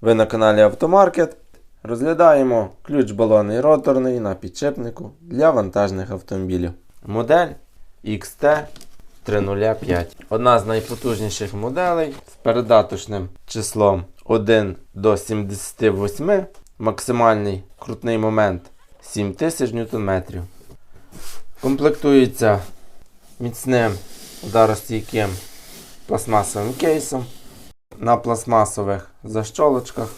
Ви на каналі Автомаркет. Розглядаємо ключ балонний роторний на підшипнику для вантажних автомобілів. Модель XT305. Одна з найпотужніших моделей з передаточним числом 1 до 78. Максимальний крутний момент 7000 Нм. Комплектується міцним ударостійким пластмасовим кейсом на пластмасових защолочках.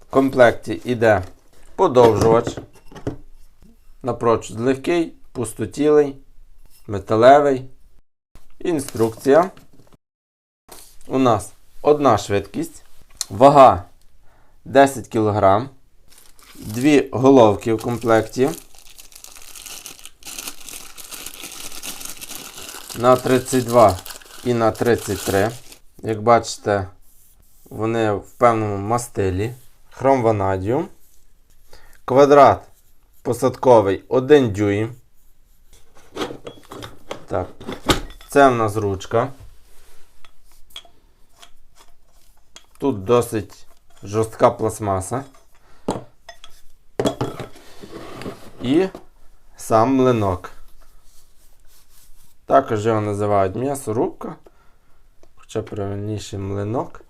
В комплекті йде подовжувач. Напрочуд легкий, пустотілий, металевий. Інструкція. У нас одна швидкість, вага 10 кг, дві головки в комплекті. На 32 і на 33. Як бачите, вони в певному мастилі. Хром ванадіум. Квадрат посадковий 1 дюйм. Так. Це в нас ручка. Тут досить жорстка пластмаса. І сам млинок. Також його називають м'ясорубка, хоча правильніше млинок.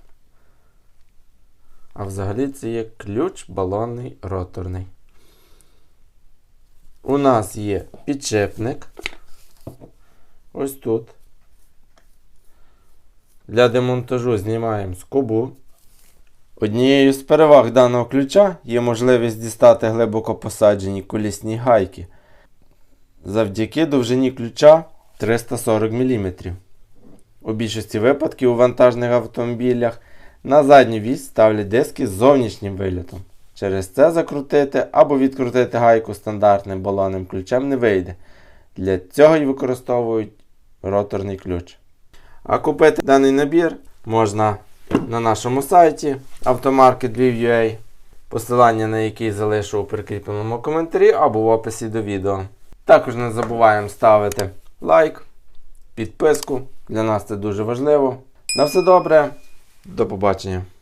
А взагалі це є ключ балонний роторний. У нас є підшипник. Ось тут. Для демонтажу знімаємо скобу. Однією з переваг даного ключа є можливість дістати глибоко посаджені колісні гайки завдяки довжині ключа 340 мм. У більшості випадків у вантажних автомобілях на задню вісь ставлять диски з зовнішнім вилітом. Через це закрутити або відкрутити гайку стандартним балонним ключем не вийде. Для цього й використовують роторний ключ. А купити даний набір можна на нашому сайті automarket.ua, посилання на який залишу у прикріпленому коментарі або в описі до відео. Також не забуваємо ставити лайк, підписку. Для нас це дуже важливо. На все добре, до побачення.